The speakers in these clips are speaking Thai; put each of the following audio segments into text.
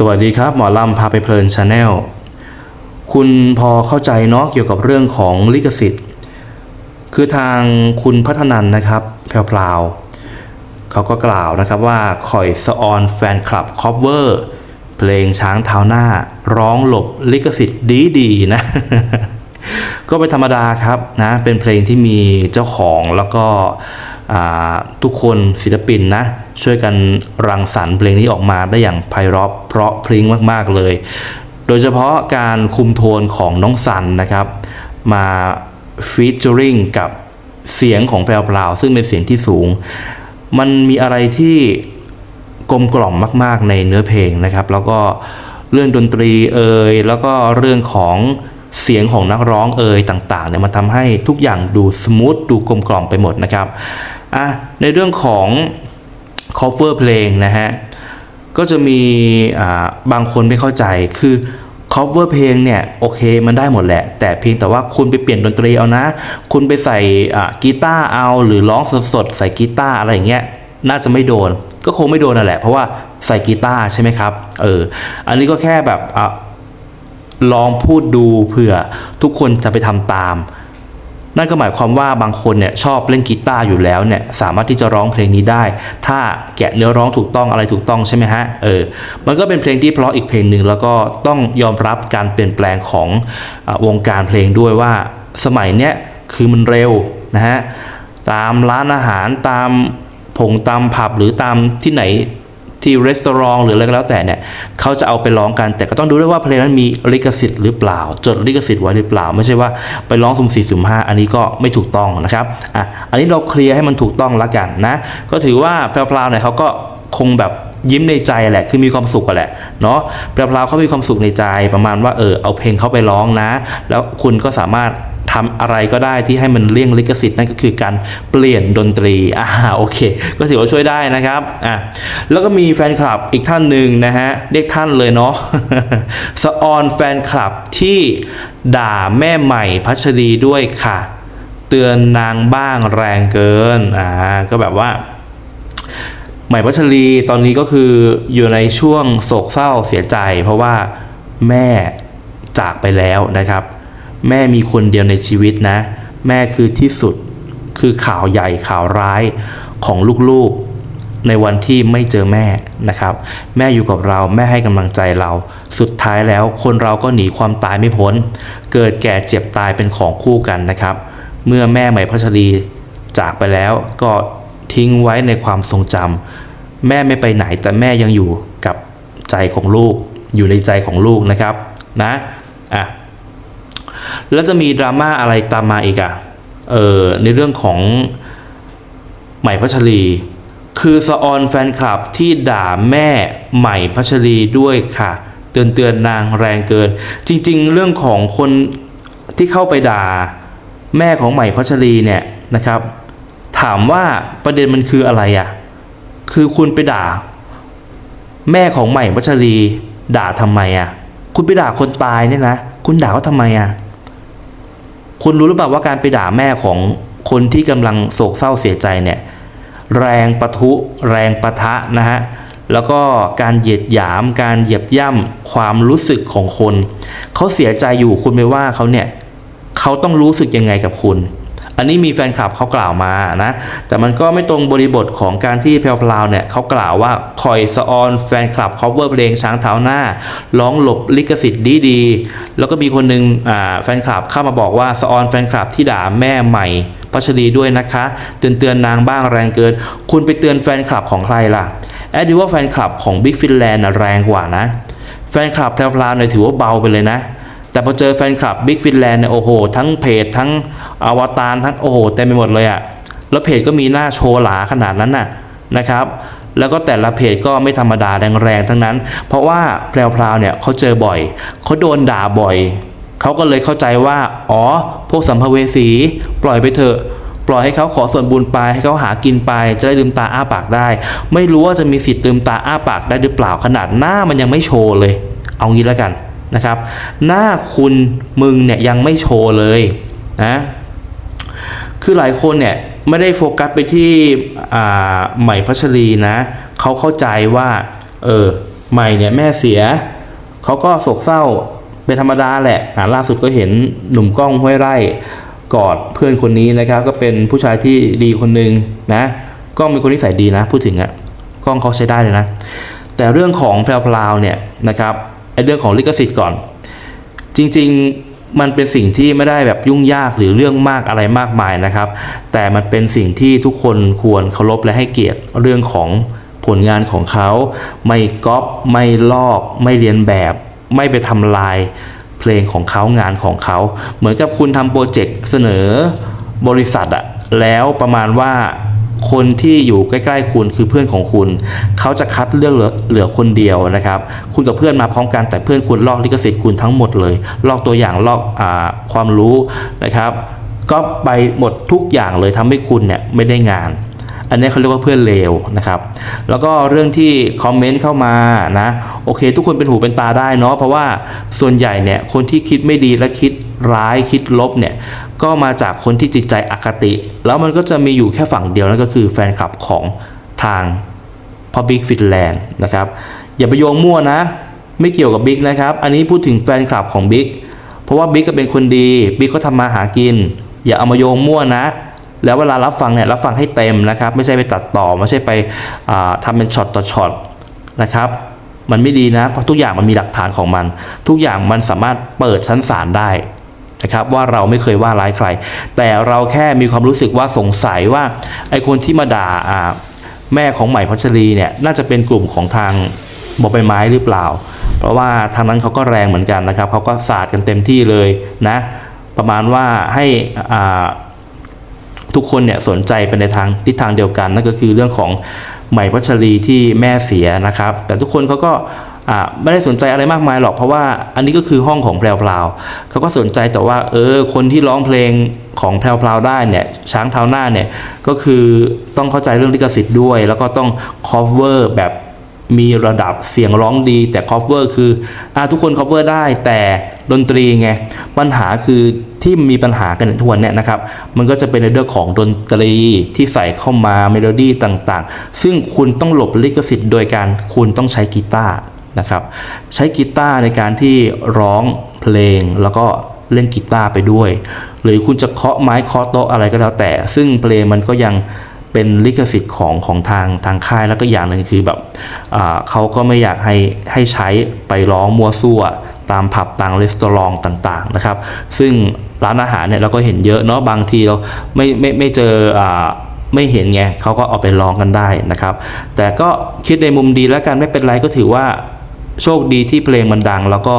สวัสดีครับ หมอลำพาไปเพลินชาแนลคุณพอเข้าใจเนาะเกี่ยวกับเรื่องของลิขสิทธิ์ คือทางคุณพัฒนันนะครับ แพรวๆเขาก็กล่าวนะครับว่าคอยสออนแฟนคลับคอฟเวอร์เพลงช้างเท้าหน้า ร้องหลบลิขสิทธิ์ดีๆนะ ก็เป็นธรรมดาครับนะ เป็นเพลงที่มีเจ้าของแล้วก็ ทุกคนศิลปินนะ ช่วยกันรังสรรค์เพลงนี้ออกมาได้อย่างไพเราะเพราะพริ้งมาก ๆ เลย โดยเฉพาะการคุมโทนของน้องสันนะครับ มาฟีเจอริงกับเสียงของแพรวๆซึ่งเป็นเสียงที่สูง มันมีอะไรที่กลมกล่อมมาก ๆ ในเนื้อเพลงนะครับ แล้วก็เรื่องดนตรีเอ่ยแล้วก็เรื่องของเสียงของนักร้องเอ่ยต่างๆเนี่ยมันทำให้ทุกอย่างดูสมูทดูกลมกล่อมไปหมดนะครับ อะในเรื่องของ cover เพลงนะฮะก็จะมีบางคนไม่เข้าใจคือ cover เพลงเนี่ยโอเคมันได้หมดแหละ แต่เพียงแต่ว่าคุณไปเปลี่ยนดนตรีเอานะ คุณไปใส่กีตาร์เอาหรือร้องสดๆใส่กีตาร์อะไรอย่างเงี้ยน่าจะไม่โดน ก็คงไม่โดนนั่นแหละ เพราะว่าใส่กีตาร์ใช่ไหมครับเอออันนี้ก็แค่แบบอลองพูดดูเผื่อทุกคนจะไปทำตาม นั่นก็หมายความว่าบางคนเนี่ยชอบเล่นกีตาร์อยู่แล้วเนี่ยสามารถที่จะร้องเพลงนี้ได้ ถ้าแกะเนื้อร้องถูกต้องอะไรถูกต้องใช่ไหมฮะเออมันก็เป็นเพลงที่เพราะอีกเพลงหนึ่งแล้วก็ต้องยอมรับการเปลี่ยนแปลงของอวงการเพลงด้วยว่าสมัยเนี้ยคือมันเร็วนะฮะตามร้านอาหารตามผงตามผับหรือตามที่ไหน ที่รีสอร์ทหรืออะไรก็แล้วแต่เนี่ยเขาจะเอาไปร้องกัน แต่ก็ต้องดูด้วยว่าเพลงนั้นมีลิขสิทธิ์หรือเปล่า จดลิขสิทธิ์ไว้หรือเปล่า ไม่ใช่ว่าไปร้องสุ่มสี่สุ่มห้าอันนี้ก็ไม่ถูกต้องนะครับอะอันนี้เราเคลียร์ให้มันถูกต้องละกันนะ ก็ถือว่าแพรวๆเนี่ยเขาก็คงแบบยิ้มในใจแหละ คือมีความสุขกันแหละ เนาะแพรวๆเขามีความสุขในใจประมาณว่าเออเอาเพลงเขาไปร้องนะ แล้วคุณก็สามารถ ทำอะไรก็ได้ที่ให้มันเลี่ยงลิขสิทธิ์นั่นก็คือการเปลี่ยนดนตรีอ่าโอเค ก็ถือว่าช่วยได้นะครับอะแล้วก็มีแฟนคลับอีกท่านหนึ่งนะฮะเรียกท่านเลยเนาะสะออนแฟนคลับที่ด่าแม่ใหม่พัชรีด้วยค่ะ เตือนนางบ้างแรงเกินอ่าก็แบบว่าใหม่พัชรีตอนนี้ก็คืออยู่ในช่วงโศกเศร้าเสียใจ เพราะว่าแม่จากไปแล้วนะครับ แม่มีคนเดียวในชีวิตนะ แม่คือที่สุดคือข่าวใหญ่ข่าวร้ายของลูกๆ ในวันที่ไม่เจอแม่นะครับ แม่อยู่กับเราแม่ให้กำลังใจเรา สุดท้ายแล้วคนเราก็หนีความตายไม่พ้น เกิดแก่เจ็บตายเป็นของคู่กันนะครับ เมื่อแม่ใหม่พัชรีจากไปแล้วก็ทิ้งไว้ในความทรงจำแม่ไม่ไปไหนแต่แม่ยังอยู่กับใจของลูก อยู่ในใจของลูกนะครับนะอะ แล้วจะมีดราม่าอะไรตามมาอีกอะเออในเรื่องของใหม่พัชรี คือสะออนแฟนคลับที่ด่าแม่ใหม่พัชรีด้วยค่ะ เตือนเตือนนางแรงเกิน จริง ๆ เรื่องของคนที่เข้าไปด่าแม่ของใหม่พัชรีเนี่ยนะครับ ถามว่าประเด็นมันคืออะไรอะคือคุณไปด่า แม่ของใหม่พัชรี ด่าทำไมอะ่ะ คุณไปด่าคนตายเนี่ยนะ คุณด่าเขาทำไมอะ่ะ คุณรู้หรือเปล่าว่าการไปด่าแม่ของคนที่กำลังโศกเศร้าเสียใจเนี่ยแรงปะทุ แรงปะทะนะฮะแล้วก็การเหยียดหยาม การเหยียบย่ำความรู้สึกของคน เขาเสียใจอยู่คุณไปว่าเขาเนี่ยเขาต้องรู้สึกยังไงกับคุณ อันนี้มีแฟนคลับเขากล่าวมานะ แต่มันก็ไม่ตรงบริบทของการที่แพรวๆเนี่ยเขากล่าวว่าคอยสะออนแฟนคลับ cover เพลงช้างเท้าหน้า ร้องหลบลิขสิทธิ์ดีๆ แล้วก็มีคนหนึ่งแฟนคลับเข้ามาบอกว่าสะออนแฟนคลับที่ด่าแม่ใหม่พัชรีด้วยนะคะ เตือนเตือนๆนางบ้างแรงเกิน คุณไปเตือนแฟนคลับของใครล่ะ แอดดูว่าแฟนคลับของ Big Finland น่ะแรงกว่านะ แฟนคลับแพรวๆเนี่ยถือว่าเบาไปเลยนะ แต่พอเจอแฟนคลับ Big Finland เนี่ยโอ้โห ทั้งเพจทั้งอวตารทั้งโอ้โหเต็มไปหมดเลยอะแล้วเพจก็มีหน้าโชว์หลาขนาดนั้นน่ะนะครับ แล้วก็แต่ละเพจก็ไม่ธรรมดาแรงๆทั้งนั้น เพราะว่าแพรวๆเนี่ยเขาเจอบ่อยเขาโดนด่าบ่อยเขาก็เลยเข้าใจว่า อ๋อ พวกสัมภเวสีปล่อยไปเถอะปล่อยให้เขาขอส่วนบุญไปให้เขาหากินไป จะได้ลืมตาอ้าปากได้ ไม่รู้ว่าจะมีสิทธิ์ลืมตาอ้าปากได้หรือเปล่าขนาดหน้ามันยังไม่โชว์เลย เอางี้แล้วกัน นะครับ หน้าคุณมึงเนี่ยยังไม่โชว์เลยนะคือหลายคนเนี่ยไม่ได้โฟกัสไปที่ใหม่พัชรีนะเขาเข้าใจว่าเออใหม่เนี่ยแม่เสียเขาก็โศกเศร้าเป็นธรรมดาแหละอ่าล่าสุดก็เห็นหนุ่มกล้องห้วยไร่กอดเพื่อนคนนี้นะครับ ก็เป็นผู้ชายที่ดีคนหนึ่งนะกล้องเป็นคนนิสัยดีนะ พูดถึงอะกล้องเขาใช้ได้เลยนะ แต่เรื่องของแพรวๆเนี่ยนะครับ เรื่องของลิขสิทธิ์ก่อน จริงๆมันเป็นสิ่งที่ไม่ได้แบบยุ่งยากหรือเรื่องมากอะไรมากมายนะครับ แต่มันเป็นสิ่งที่ทุกคนควรเคารพและให้เกียรติเรื่องของผลงานของเขา ไม่ก๊อปไม่ลอก ไม่เรียนแบบ ไม่ไปทำลายเพลงของเขางานของเขา เหมือนกับคุณทำโปรเจกต์เสนอบริษัทอะแล้วประมาณว่า คนที่อยู่ใกล้ๆคุณคือเพื่อนของคุณ เขาจะคัดเลือกเหลือคนเดียวนะครับ คุณกับเพื่อนมาพร้อมกันแต่เพื่อนคุณลอกลิขสิทธิ์คุณทั้งหมดเลย ลอกตัวอย่างลอกอความรู้นะครับ ก็ไปหมดทุกอย่างเลยทำให้คุณเนี่ยไม่ได้งาน อันนี้เขาเรียกว่าเพื่อนเลวนะครับ แล้วก็เรื่องที่คอมเมนต์เข้ามานะโอเค ทุกคนเป็นหูเป็นตาได้เนาะเพราะว่าส่วนใหญ่เนี่ยคนที่คิดไม่ดีและคิดร้ายคิดลบเนี่ย ก็มาจากคนที่จิตใจอคติ แล้วมันก็จะมีอยู่แค่ฝั่งเดียวนั่นก็คือแฟนคลับของทางพอบิ๊กฟินแลนด์นะครับ อย่าไปโยงมั่วนะ ไม่เกี่ยวกับบิ๊กนะครับ อันนี้พูดถึงแฟนคลับของบิ๊กเพราะว่าบิ๊กก็เป็นคนดีบิ๊กก็ทำมาหากิน อย่าเอามาโยงมั่วนะ แล้วเวลารับฟังเนี่ยรับฟังให้เต็มนะครับ ไม่ใช่ไปตัดต่อไม่ใช่ไปอ่าทำเป็นช็อตต่อช็อตนะครับมันไม่ดีนะเพราะทุกอย่างมันมีหลักฐานของมัน ทุกอย่างมันสามารถเปิดชั้นศาลได้ นะครับว่าเราไม่เคยว่าร้ายใคร แต่เราแค่มีความรู้สึกว่าสงสัยว่าไอคนที่มาด่าแม่ของใหม่พัชรีเนี่ยน่าจะเป็นกลุ่มของทางบอใบไม้หรือเปล่า เพราะว่าทางนั้นเขาก็แรงเหมือนกันนะครับเขาก็สาดกันเต็มที่เลยนะ ประมาณว่าให้ทุกคนเนี่ยสนใจไปในทางทิศทางเดียวกันนั่นก็คือเรื่องของใหม่พัชรีที่แม่เสียนะครับ แต่ทุกคนเขาก็อ่า ไม่ได้สนใจอะไรมากมายหรอกเพราะว่าอันนี้ก็คือห้องของแพรวพราวเขาก็สนใจแต่ว่าเออคนที่ร้องเพลงของแพรวพราวได้เนี่ยช้างเท้าหน้าเนี่ยก็คือต้องเข้าใจเรื่องลิขสิทธิ์ด้วย แล้วก็ต้อง cover แบบมีระดับเสียงร้องดี แต่ cover คืออ่าทุกคน cover ได้แต่ดนตรีไง ปัญหาคือที่มีปัญหากันทวนเนี่ยนะครับ มันก็จะเป็นในเรื่องของดนตรีที่ใส่เข้ามาเมโลดี้ต่างๆ ซึ่งคุณต้องหลบลิขสิทธิ์โดยการคุณต้องใช้กีตาร์ นะครับใช้กีตาร์ในการที่ร้องเพลงแล้วก็เล่นกีตาร์ไปด้วย หรือคุณจะเคาะไม้เคาะโต๊ะอะไรก็แล้วแต่ ซึ่งเพลงมันก็ยังเป็นลิขสิทธิ์ของของทางทางค่ายแล้วก็อย่างหนึ่งคือแบบอ่าเขาก็ไม่อยากให้ให้ใช้ไปร้องมัวซั่ว ตามผับตามรีสตอรองต่างๆนะครับ ซึ่งร้านอาหารเนี่ยเราก็เห็นเยอะเนาะบางทีเราไม่ไม่ไม่เจออ่าไม่เห็นไงเขาก็เอาไปร้องกันได้นะครับ แต่ก็คิดในมุมดีแล้วกันไม่เป็นไรก็ถือว่า โชคดีที่เพลงมันดัง แล้วก็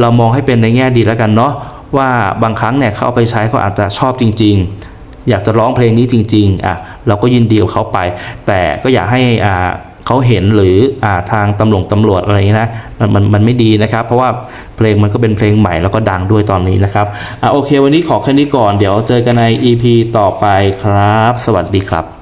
เรามองให้เป็นในแง่ดีแล้วกันเนาะว่าบางครั้งเนี่ยเขาเอาไปใช้เขาอาจจะชอบจริง ๆ อยากจะร้องเพลงนี้จริงๆอะเราก็ยินดีกับเขาไป แต่ก็อยากให้อ่าเขาเห็นหรืออ่าทางตำรวจตำรวจอะไรอย่างนี้นะมันมันมันไม่ดีนะครับ เพราะว่าเพลงมันก็เป็นเพลงใหม่แล้วก็ดังด้วยตอนนี้นะครับอะโอเค วันนี้ขอแค่นี้ก่อนเดี๋ยวเจอกันใน EP ต่อไปครับ สวัสดีครับ